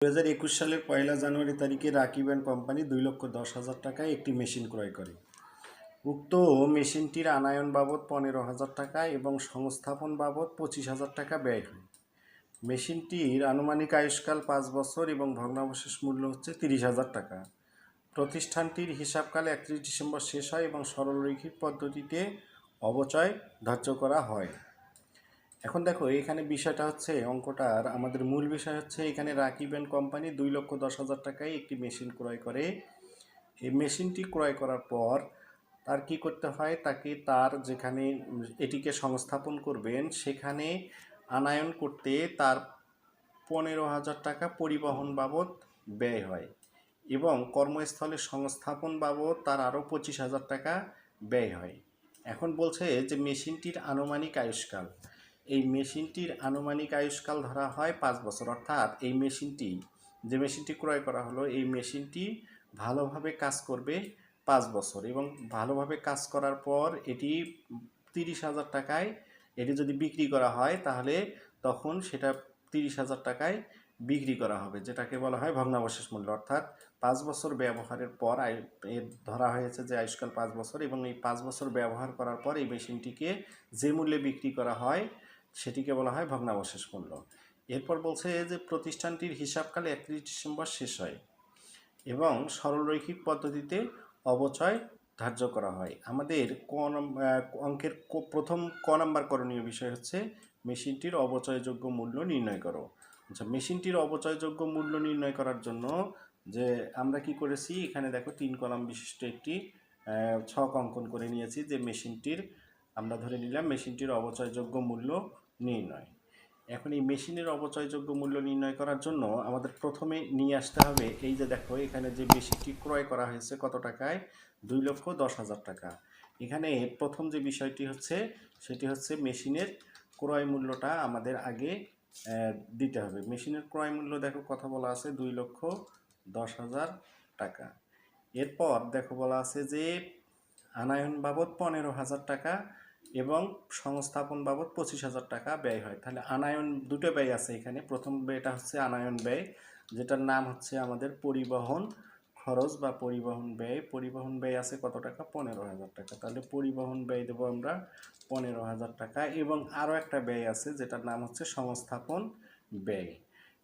দু হাজার একুশ সালের পয়লা জানুয়ারি তারিখে রাকিব অ্যান্ড কোম্পানি দুই লক্ষ দশ হাজার টাকায় একটি মেশিন ক্রয় করে। উক্ত মেশিনটির আনায়ন বাবদ পনেরো হাজার টাকা এবং সংস্থাপন বাবদ পঁচিশ হাজার টাকা ব্যয় হয়। মেশিনটির আনুমানিক আয়ুষ্কাল পাঁচ বছর এবং ভগ্নাবশেষ মূল্য হচ্ছে তিরিশ হাজার টাকা। প্রতিষ্ঠানটির হিসাবকাল একত্রিশ ডিসেম্বর শেষ হয় এবং সরলরৈখিক পদ্ধতিতে অবচয় ধার্য করা হয়। এখন দেখো, এখানে বিষয়টা হচ্ছে অঙ্কটার আমাদের মূল বিষয় হচ্ছে, এখানে রাকিব অ্যান্ড কোম্পানি দুই লক্ষ দশ হাজার টাকায় একটি মেশিন ক্রয় করে। এই মেশিনটি ক্রয় করার পর তার কি করতে হয়? তাকে তার যেখানে এটিকে সংস্থাপন করবেন, সেখানে আনায়ন করতে তার পনেরো হাজার টাকা পরিবহন বাবদ ব্যয় হয় এবং কর্মস্থলে সংস্থাপন বাবদ তার আরও পঁচিশ হাজার টাকা ব্যয় হয়। এখন বলছে যে মেশিনটির আনুমানিক আয়ুষ্কাল এই মেশিনটির আনুমানিক আয়ুষ্কাল ধরা হয় পাঁচ বছর। অর্থাৎ এই মেশিনটি, যে মেশিনটি ক্রয় করা হলো, এই মেশিনটি ভালোভাবে কাজ করবে পাঁচ বছর এবং ভালোভাবে কাজ করার পর এটি তিরিশ হাজার টাকায় এটি যদি বিক্রি করা হয়, তাহলে তখন সেটা তিরিশ হাজার টাকায় বিক্রি করা হবে, যেটাকে বলা হয় ভগ্নাবশেষ মূল্য। অর্থাৎ পাঁচ বছর ব্যবহারের পর এর ধরা হয়েছে যে আয়ুষ্কাল পাঁচ বছর এবং এই পাঁচ বছর ব্যবহার করার পর এই মেশিনটিকে যে মূল্যে বিক্রি করা হয় সেটিকে বলা হয় ভগ্নাবশেষ মূল্য। এরপর বলছে যে, প্রতিষ্ঠানটির হিসাবকালে একত্রিশ ডিসেম্বর শেষ হয় এবং সরলরৈখিক পদ্ধতিতে অবচয় ধার্য করা হয়। আমাদের ক অঙ্কের প্রথম ক নাম্বার করণীয় বিষয় হচ্ছে মেশিনটির অবচয়যোগ্য মূল্য নির্ণয় করো। আচ্ছা মেশিনটির অবচয়যোগ্য মূল্য নির্ণয় করার জন্য যে, আমরা কি করেছি? এখানে দেখো তিন কলাম বিশিষ্ট একটি ছক অঙ্কন করে নিয়েছি যে, মেশিনটির আমরা ধরে নিলাম মেশিনটির অবচয়যোগ্য মূল্য নির্ণয়। এখন এই মেশিনের অবচয়যোগ্য মূল্য নির্ণয় করার জন্য আমাদের প্রথমে নিয়ে আসতে হবে এই যে দেখো, এখানে যে মেশিনটি ক্রয় করা হয়েছে কত টাকায়? দুই লক্ষ দশ হাজার টাকা। এখানে প্রথম যে বিষয়টি হচ্ছে, সেটি হচ্ছে মেশিনের ক্রয় মূল্যটা আমাদের আগে দিতে হবে। মেশিনের ক্রয় মূল্য দেখো, কথা বলা আছে দুই লক্ষ দশ হাজার টাকা। এরপর দেখো বলা আছে যে, আনায়ন বাবদ পনেরো হাজার টাকা এবং সংস্থাপন বাবদ পঁচিশ হাজার টাকা ব্যয় হয়। তাহলে আনায়ন দুটো ব্যয় আছে এখানে। প্রথম ব্যয়টা হচ্ছে আনায়ন ব্যয়, যেটার নাম হচ্ছে আমাদের পরিবহন খরচ বা পরিবহন ব্যয়। পরিবহন ব্যয় আছে কত টাকা? পনেরো হাজার টাকা। তাহলে পরিবহন ব্যয় দেবো আমরা পনেরো হাজার টাকা। এবং আরও একটা ব্যয় আছে, যেটার নাম হচ্ছে সংস্থাপন ব্যয়।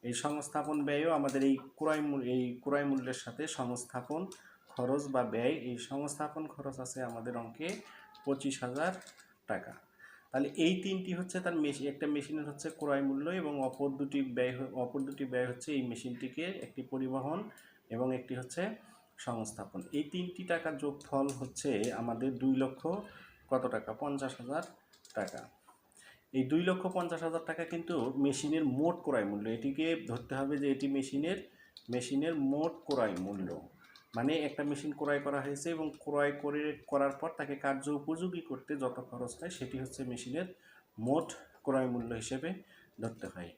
এই সংস্থাপন ব্যয়ও আমাদের এই ক্রয় মূল্য এই ক্রয় মূল্যের সাথে সংস্থাপন খরচ বা ব্যয়। এই সংস্থাপন খরচ আছে আমাদের অঙ্কে পঁচিশ হাজার টাকা। তাহলে এই তিনটি হচ্ছে তার মেশিন একটা মেশিনের হচ্ছে ক্রয় মূল্য এবং অপর দুটি ব্যয় অপর দুটি ব্যয় হচ্ছে এই মেশিনটিকে একটি পরিবহন এবং একটি হচ্ছে সংস্থাপন। এই তিনটি টাকার যোগফল হচ্ছে আমাদের দুই লক্ষ কত টাকা? পঞ্চাশ হাজার টাকা। এই দুই লক্ষ পঞ্চাশ হাজার টাকা কিন্তু মেশিনের মোট ক্রয় মূল্য। এটিকে ধরতে হবে যে এটি মেশিনের মেশিনের মোট ক্রয় মূল্য। মানে একটা মেশিন ক্রয় করা হয়েছে এবং ক্রয় করে, করার পর তাকে কার্য উপযোগী করতে যত খরচ হয়, সেটি হচ্ছে মেশিনের মোট ক্রয় মূল্য হিসেবে ধরতে হয়।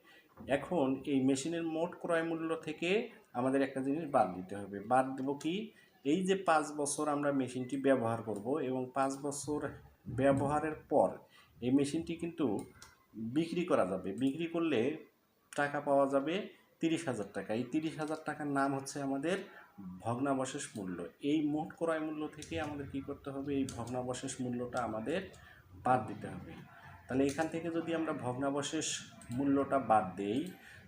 এখন এই মেশিনের মোট ক্রয় মূল্য থেকে আমাদের একটা জিনিস বাদ দিতে হবে। বাদ দেবো কি? এই যে পাঁচ বছর আমরা মেশিনটি ব্যবহার করব এবং পাঁচ বছর ব্যবহারের পর এই মেশিনটি কিন্তু বিক্রি করা যাবে। বিক্রি করলে টাকা পাওয়া যাবে তিরিশ হাজার টাকা। এই তিরিশ হাজার টাকার নাম হচ্ছে আমাদের ভগ্নাবশেষ মূল্য। এই মোট ক্রয় মূল্য থেকে আমাদের কি করতে হবে? এই ভগ্নাবশেষ মূল্যটা আমাদের বাদ দিতে হবে। তাহলে এখান থেকে যদি আমরা ভগ্নাবশেষ মূল্যটা বাদ দেই,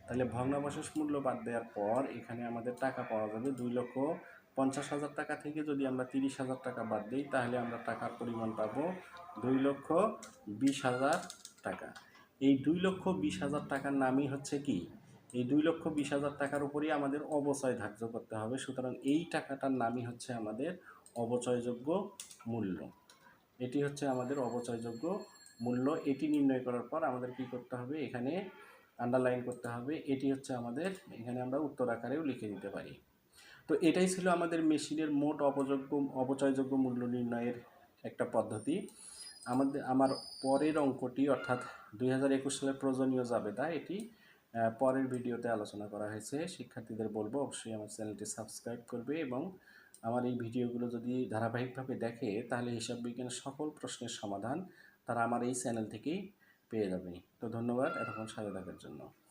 তাহলে ভগ্নাবশেষ মূল্য বাদ দেওয়ার পর এখানে আমাদের টাকা পাওয়া যাবে দুই লক্ষ পঞ্চাশ হাজার টাকা থেকে যদি আমরা তিরিশ হাজার টাকা বাদ দিই, তাহলে আমরা টাকার পরিমাণ পাবো দুই লক্ষ বিশ হাজার টাকা। এই দুই লক্ষ বিশ হাজার টাকার নামই হচ্ছে কি? এই দুই লক্ষ বিশ হাজার টাকার উপরেই আমাদের অবচয় ধার্য করতে হবে। সুতরাং এই টাকাটার নামই হচ্ছে আমাদের অবচয়যোগ্য মূল্য। এটি হচ্ছে আমাদের অবচয়যোগ্য মূল্য। এটি নির্ণয় করার পর আমাদের কি করতে হবে? এখানে আন্ডারলাইন করতে হবে। এটি হচ্ছে আমাদের এখানে আমরা উত্তর আকারেও লিখে দিতে পারি। তো এটাই ছিল আমাদের মেশিনের মোট অপযোগ্য অপচয়যোগ্য মূল্য নির্ণয়ের একটা পদ্ধতি। আমাদের আমার পরের অঙ্কটি অর্থাৎ দুই সালের প্রয়োজনীয় জাবেদা এটি আহ, পরের ভিডিওতে আলোচনা করা হয়েছে। শিক্ষার্থীদের বলব, অবশ্যই আমার চ্যানেলটি সাবস্ক্রাইব করবে এবং আমার এই ভিডিওগুলো যদি ধারাবাহিকভাবে দেখে, তাহলে হিসাব বিজ্ঞানের সকল প্রশ্নের সমাধান তারা আমার এই চ্যানেল থেকেই পেয়ে যাবে। তো ধন্যবাদ, এতক্ষণ সাথে থাকার জন্য।